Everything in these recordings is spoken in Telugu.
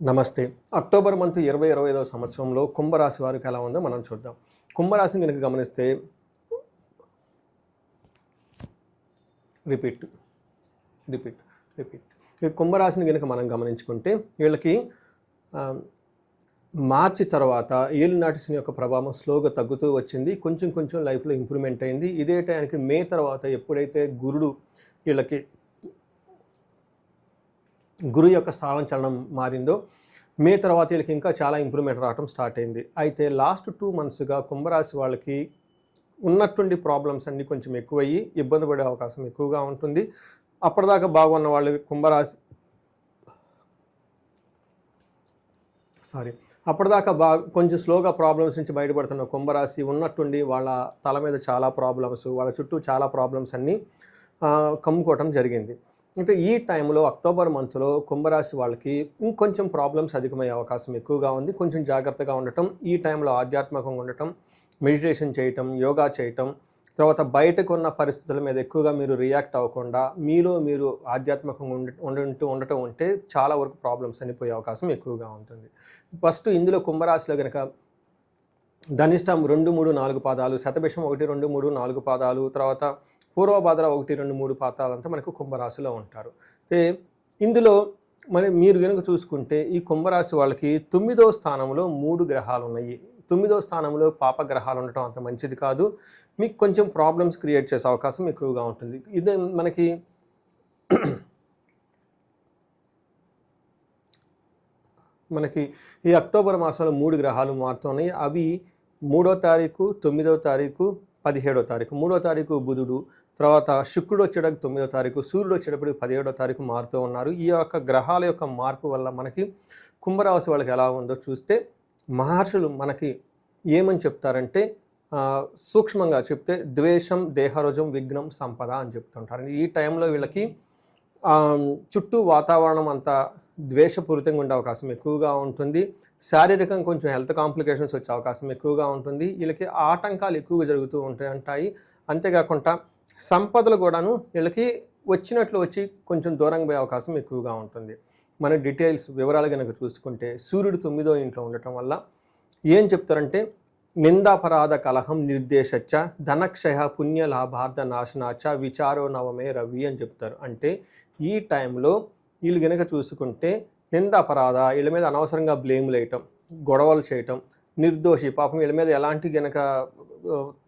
నమస్తే. అక్టోబర్ మంత్ ఇరవై ఇరవై ఐదవ సంవత్సరంలో కుంభరాశి వారికి ఎలా ఉందో మనం చూద్దాం. కుంభరాశిని కనుక గమనిస్తే రిపీట్ రిపీట్ రిపీట్. ఈ కుంభరాశిని కనుక మనం గమనించుకుంటే వీళ్ళకి మార్చి తర్వాత ఏలినాటిసిన యొక్క ప్రభావం స్లోగా తగ్గుతూ వచ్చింది. కొంచెం కొంచెం లైఫ్లో ఇంప్రూవ్మెంట్ అయింది. ఇదే టైంకి మే తర్వాత ఎప్పుడైతే గురుడు వీళ్ళకి గురు యొక్క స్థానం చలనం మారిందో మే తర్వాత వీళ్ళకి ఇంకా చాలా ఇంప్రూవ్మెంట్ రావడం స్టార్ట్ అయింది. అయితే లాస్ట్ టూ మంత్స్గా కుంభరాశి వాళ్ళకి ఉన్నటువంటి ప్రాబ్లమ్స్ అన్నీ కొంచెం ఎక్కువయ్యి ఇబ్బంది పడే అవకాశం ఎక్కువగా ఉంటుంది. అప్పటిదాకా బాగున్న వాళ్ళు కుంభరాశి సారీ అప్పటిదాకా బాగా కొంచెం స్లోగా ప్రాబ్లమ్స్ నుంచి బయటపడుతున్న కుంభరాశి ఉన్నట్టుండి వాళ్ళ తల మీద చాలా ప్రాబ్లమ్స్ వాళ్ళ చుట్టూ చాలా ప్రాబ్లమ్స్ అన్నీ కమ్ముకోవటం జరిగింది. అయితే ఈ టైంలో అక్టోబర్ మంత్లో కుంభరాశి వాళ్ళకి ఇంకొంచెం ప్రాబ్లమ్స్ అధికమయ్యే అవకాశం ఎక్కువగా ఉంది. కొంచెం జాగ్రత్తగా ఉండటం ఈ టైంలో ఆధ్యాత్మికంగా ఉండటం మెడిటేషన్ చేయటం యోగా చేయటం తర్వాత బయటకు ఉన్న పరిస్థితుల మీద ఎక్కువగా మీరు రియాక్ట్ అవ్వకుండా మీలో మీరు ఆధ్యాత్మికంగా ఉండ ఉండుంటూ ఉండటం ఉంటే చాలా వరకు ప్రాబ్లమ్స్ అనిపోయే అవకాశం ఎక్కువగా ఉంటుంది. ఫస్ట్ ఇందులో కుంభరాశిలో కనుక ధనిష్టం రెండు మూడు నాలుగు పాదాలు శతభిషం ఒకటి రెండు మూడు నాలుగు పాదాలు తర్వాత పూర్వభాద్ర ఒకటి రెండు మూడు పాదాలంతా మనకు కుంభరాశిలో ఉంటారు. అయితే ఇందులో మరి మీరు కనుక చూసుకుంటే ఈ కుంభరాశి వాళ్ళకి తొమ్మిదో స్థానంలో మూడు గ్రహాలు ఉన్నాయి. తొమ్మిదో స్థానంలో పాప గ్రహాలు ఉండటం అంత మంచిది కాదు. మీకు కొంచెం ప్రాబ్లమ్స్ క్రియేట్ చేసే అవకాశం ఎక్కువగా ఉంటుంది. ఇది మనకి మనకి ఈ అక్టోబర్ మాసంలో మూడు గ్రహాలు మారుతున్నాయి అవి మూడో తారీఖు తొమ్మిదో తారీఖు పదిహేడో తారీఖు. మూడో తారీఖు బుధుడు తర్వాత శుక్రుడు వచ్చేటప్పుడు తొమ్మిదో తారీఖు సూర్యుడు వచ్చేటప్పుడు పదిహేడో తారీఖు మారుతూ ఉన్నారు. ఈ యొక్క గ్రహాల యొక్క మార్పు వల్ల మనకి కుంభరాశి వాళ్ళకి ఎలా ఉందో చూస్తే మహర్షులు మనకి ఏమని చెప్తారంటే సూక్ష్మంగా చెప్తే ద్వేషం దేహరోజం విఘ్నం సంపద అని చెప్తుంటారు. ఈ టైంలో వీళ్ళకి చుట్టూ వాతావరణం అంతా ద్వేషపూరితంగా ఉండే అవకాశం ఎక్కువగా ఉంటుంది. శారీరకంగా కొంచెం హెల్త్ కాంప్లికేషన్స్ వచ్చే అవకాశం ఎక్కువగా ఉంటుంది. వీళ్ళకి ఆటంకాలు ఎక్కువగా జరుగుతూ ఉంటాయి. అంటాయి అంతేకాకుండా సంపదలు కూడాను వీళ్ళకి వచ్చినట్లు వచ్చి కొంచెం దూరంగా పోయే అవకాశం ఎక్కువగా ఉంటుంది. మన డీటెయిల్స్ వివరాలు కనుక చూసుకుంటే సూర్యుడు తొమ్మిదో ఇంట్లో ఉండటం వల్ల ఏం చెప్తారంటే నిందాపరాధ కలహం నిర్దేశచ్చ ధనక్షయ పుణ్య లాభార్థ నాశనాచ విచారో నవమే రవి అని చెప్తారు. అంటే ఈ టైంలో వీళ్ళు గనక చూసుకుంటే నిందాపరాధ వీళ్ళ మీద అనవసరంగా బ్లేములు వేయటం గొడవలు చేయటం నిర్దోషి పాపం వీళ్ళ మీద ఎలాంటి గనక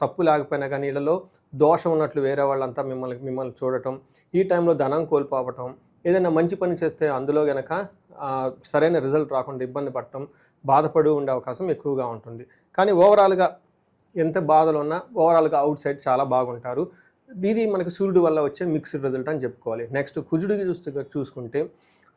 తప్పు లేకపోయినా కానీ వీళ్ళలో దోషం ఉన్నట్లు వేరే వాళ్ళంతా మిమ్మల్ని మిమ్మల్ని చూడటం ఈ టైంలో ధనం కోల్పోవటం ఏదైనా మంచి పని చేస్తే అందులో గనక సరైన రిజల్ట్ రాకుండా ఇబ్బంది పడటం బాధపడి ఉండే అవకాశం ఎక్కువగా ఉంటుంది. కానీ ఓవరాల్గా ఎంత బాధలు ఉన్నా ఓవరాల్గా అవుట్ సైడ్ చాలా బాగుంటారు. ఇది మనకి సూర్యుడు వల్ల వచ్చే మిక్స్డ్ రిజల్ట్ అని చెప్పుకోవాలి. నెక్స్ట్ కుజుడికి చూస్తే చూసుకుంటే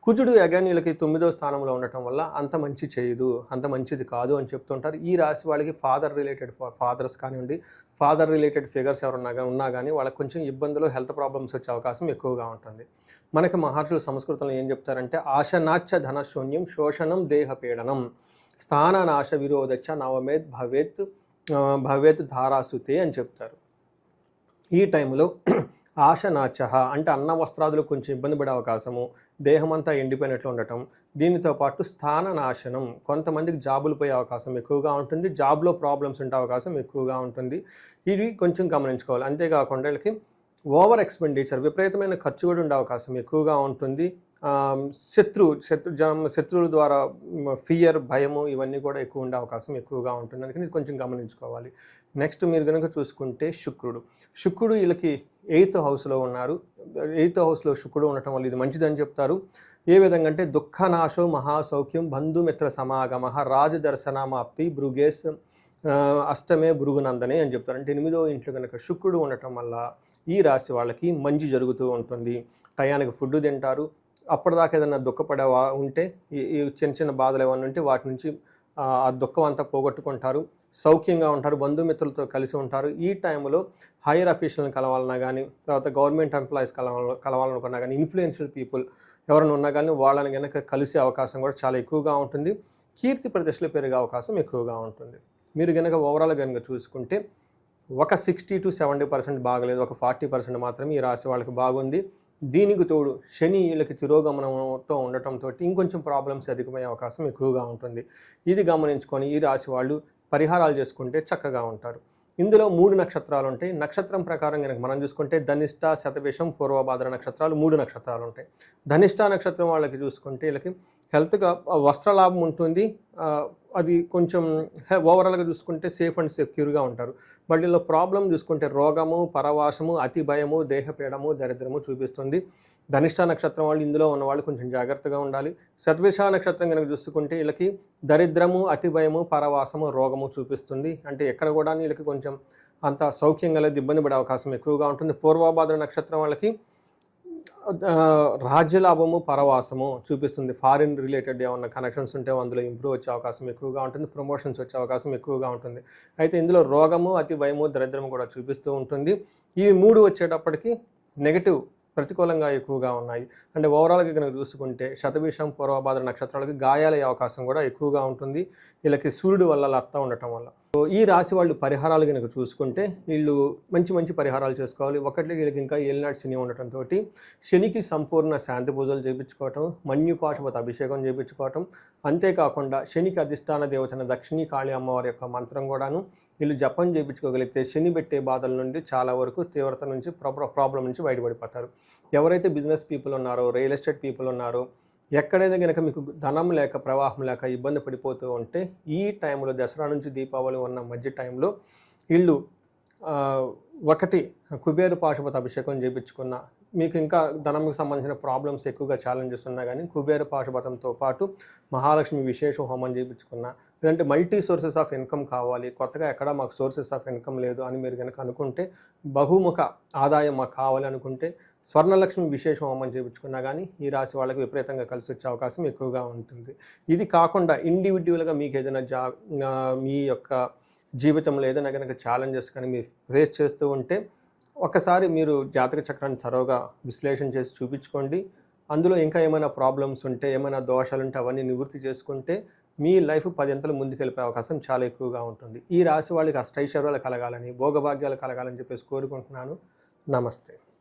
కుజుడు అగైన్ తొమ్మిదవ తొమ్మిదో స్థానంలో ఉండటం వల్ల అంత మంచి చేయదు అంత మంచిది కాదు అని చెప్తుంటారు. ఈ రాశి వాళ్ళకి ఫాదర్ రిలేటెడ్ ఫాదర్స్ కానివ్వండి ఫాదర్ రిలేటెడ్ ఫిగర్స్ ఎవరున్నా కానీ ఉన్నా కానీ వాళ్ళకి కొంచెం ఇబ్బందులు హెల్త్ ప్రాబ్లమ్స్ వచ్చే అవకాశం ఎక్కువగా ఉంటుంది. మనకి మహర్షులు సంస్కృతంలో ఏం చెప్తారంటే ఆశనాచ ధనశూన్యం శోషణం దేహపీడనం స్థాననాశ విరోధచ్చ నవమేద్ భవేత్ భవేత్ ధారాసుతే అని చెప్తారు. ఈ టైంలో ఆశనాచ అంటే అన్న వస్త్రాదులు కొంచెం ఇబ్బంది పడే అవకాశము దేహమంతా ఎండిపోయినట్లు ఉండటం దీనితో పాటు స్థాన నాశనం కొంతమందికి జాబులు పోయే అవకాశం ఎక్కువగా ఉంటుంది జాబ్లో ప్రాబ్లమ్స్ ఉండే అవకాశం ఎక్కువగా ఉంటుంది. ఇవి కొంచెం గమనించుకోవాలి. అంతేకాకుండా వీళ్ళకి ఓవర్ ఎక్స్పెండిచర్ విపరీతమైన ఖర్చు కూడా ఉండే అవకాశం ఎక్కువగా ఉంటుంది. శత్రు శత్రు జనం శత్రువుల ద్వారా ఫియర్ భయము ఇవన్నీ కూడా ఎక్కువ ఉండే అవకాశం ఎక్కువగా ఉంటుంది అందుకని కొంచెం గమనించుకోవాలి. నెక్స్ట్ మీరు కనుక చూసుకుంటే శుక్రుడు. శుక్రుడు వీళ్ళకి ఎయిత్ హౌస్లో ఉన్నారు. ఎయిత్ హౌస్లో శుక్రుడు ఉండటం వల్ల ఇది మంచిదని చెప్తారు. ఏ విధంగా అంటే దుఃఖనాశో మహాసౌఖ్యం బంధుమిత్ర సమాగమ రాజదర్శనమాప్తి భృగేశ్ అష్టమే భృగునందనే అని చెప్తారు. అంటే ఎనిమిదో ఇంట్లో కనుక శుక్రుడు ఉండటం వల్ల ఈ రాశి వాళ్ళకి మంచి జరుగుతూ ఉంటుంది. టయానికి ఫుడ్ తింటారు. అప్పటిదాకా ఏదైనా దుఃఖపడే వా ఉంటే ఈ చిన్న చిన్న బాధలు ఏమైనా ఉంటే వాటి నుంచి ఆ ఆ దుఃఖం అంతా పోగొట్టుకుంటారు. సౌఖ్యంగా ఉంటారు బంధుమిత్రులతో కలిసి ఉంటారు. ఈ టైంలో హైయర్ అఫీషియల్ని కలవాలన్నా కానీ తర్వాత గవర్నమెంట్ ఎంప్లాయీస్ కలవాల కలవాలనుకున్నా కానీ ఇన్ఫ్లుయెన్షియల్ పీపుల్ ఎవరైనా ఉన్నా కానీ వాళ్ళని కనుక కలిసే అవకాశం కూడా చాలా ఎక్కువగా ఉంటుంది. కీర్తి ప్రతిష్టలు పెరిగే అవకాశం ఎక్కువగా ఉంటుంది. మీరు కనుక ఓవరాల్ కనుక చూసుకుంటే ఒక సిక్స్టీ టు సెవెంటీ పర్సెంట్ బాగలేదు ఒక ఫార్టీ పర్సెంట్ మాత్రమే ఈ రాశి వాళ్ళకి బాగుంది. దీనికి తోడు శని వీళ్ళకి తిరోగమనంతో ఉండటంతో ఇంకొంచెం ప్రాబ్లమ్స్ అధికమయ్యే అవకాశం ఎక్కువగా ఉంటుంది. ఇది గమనించుకొని ఈ రాశి వాళ్ళు పరిహారాలు చేసుకుంటే చక్కగా ఉంటారు. ఇందులో మూడు నక్షత్రాలు ఉంటాయి. నక్షత్రం ప్రకారం కనుక మనం చూసుకుంటే ధనిష్ట శతభిషం పూర్వభాద్ర నక్షత్రాలు మూడు నక్షత్రాలు ఉంటాయి. ధనిష్ట నక్షత్రం వాళ్ళకి చూసుకుంటే వీళ్ళకి హెల్త్గా వస్త్రలాభం ఉంటుంది. అది కొంచెం ఓవరాల్గా చూసుకుంటే సేఫ్ అండ్ సెక్యూర్గా ఉంటారు. బట్ వీళ్ళ ప్రాబ్లం చూసుకుంటే రోగము పరవాసము అతి భయము దేహపీడము దరిద్రము చూపిస్తుంది. ధనిష్ట నక్షత్రం వాళ్ళు ఇందులో ఉన్న వాళ్ళు కొంచెం జాగ్రత్తగా ఉండాలి. శతభిష నక్షత్రం కనుక చూసుకుంటే వీళ్ళకి దరిద్రము అతి భయము పరవాసము రోగము చూపిస్తుంది. అంటే ఎక్కడ కూడా వీళ్ళకి కొంచెం అంత సౌఖ్యంగా లేదు ఇబ్బంది పడే అవకాశం ఎక్కువగా ఉంటుంది. పూర్వభాద్ర నక్షత్రం వాళ్ళకి రాజ్యలాభము పరవాసము చూపిస్తుంది. ఫారిన్ రిలేటెడ్ ఏమన్నా కనెక్షన్స్ ఉంటే అందులో ఇంప్రూవ్ వచ్చే అవకాశం ఎక్కువగా ఉంటుంది. ప్రమోషన్స్ వచ్చే అవకాశం ఎక్కువగా ఉంటుంది. అయితే ఇందులో రోగము అతి భయము దరిద్రము కూడా చూపిస్తూ ఉంటుంది. ఈ మూడు వచ్చేటప్పటికి నెగటివ్ ప్రతికూలంగా ఎక్కువగా ఉన్నాయి. అంటే ఓవరాల్గా కనుక చూసుకుంటే శతభిషం పూర్వభాద్ర నక్షత్రాలకి గాయాలయ్యే అవకాశం కూడా ఎక్కువగా ఉంటుంది. వీళ్ళకి సూర్యుడు వల్ల లత్త ఉండటం వల్ల. ఈ రాశి వాళ్ళు పరిహారాలు కనుక చూసుకుంటే వీళ్ళు మంచి మంచి పరిహారాలు చేసుకోవాలి. ఒకటి వీళ్ళకి ఇంకా ఏలినాటి శని ఉండటంతో శనికి సంపూర్ణ శాంతి పూజలు చేయించుకోవటం మన్యుపాశుపత అభిషేకం చేయించుకోవటం అంతేకాకుండా శనికి అధిష్టాన దేవతన దక్షిణీ కాళీ అమ్మవారి యొక్క మంత్రం కూడాను వీళ్ళు జపం చేయించుకోగలిగితే శని పెట్టే బాధల నుండి చాలా వరకు తీవ్రత నుంచి ప్రాబ్లం నుంచి బయటపడిపోతారు. ఎవరైతే బిజినెస్ పీపుల్ ఉన్నారో రియల్ ఎస్టేట్ పీపుల్ ఉన్నారో ఎక్కడైనా కనుక మీకు ధనం లేక ప్రవాహం లేక ఇబ్బంది పడిపోతూ ఉంటే ఈ టైంలో దసరా నుంచి దీపావళి ఉన్న మధ్య టైంలో ఇల్లు ఒకటి కుబేరు పాశుపతి అభిషేకం చేయించుకున్న మీకు ఇంకా ధనంకి సంబంధించిన ప్రాబ్లమ్స్ ఎక్కువగా ఛాలెంజెస్ ఉన్నా కానీ కుబేర పాశుపతంతో పాటు మహాలక్ష్మి విశేష హోమం చేయించుకున్న లేదంటే మల్టీ సోర్సెస్ ఆఫ్ ఇన్కమ్ కావాలి కొత్తగా ఎక్కడ మాకు సోర్సెస్ ఆఫ్ ఇన్కమ్ లేదు అని మీరు కనుక అనుకుంటే బహుముఖ ఆదాయం మాకు కావాలి అనుకుంటే స్వర్ణలక్ష్మి విశేష హోమం చేయించుకున్నా కానీ ఈ రాశి వాళ్ళకి విపరీతంగా కలిసి వచ్చే అవకాశం ఎక్కువగా ఉంటుంది. ఇది కాకుండా ఇండివిజువల్గా మీకు ఏదైనా జా మీ యొక్క జీవితంలో ఏదైనా కనుక ఛాలెంజెస్ కానీ మీరు ఫేస్ చేస్తూ ఉంటే ఒకసారి మీరు జాతక చక్రాన్ని తరోగా విశ్లేషణ చేసి చూపించుకోండి. అందులో ఇంకా ఏమైనా ప్రాబ్లమ్స్ ఉంటే ఏమైనా దోషాలు ఉంటే అవన్నీ నివృత్తి చేసుకుంటే మీ లైఫ్ పదింతలు ముందుకెళ్ళిపోయే అవకాశం చాలా ఎక్కువగా ఉంటుంది. ఈ రాశి వాళ్ళకి అష్టైశ్వర్యాలు కలగాలని భోగభాగ్యాలు కలగాలని చెప్పేసి కోరుకుంటున్నాను. నమస్తే.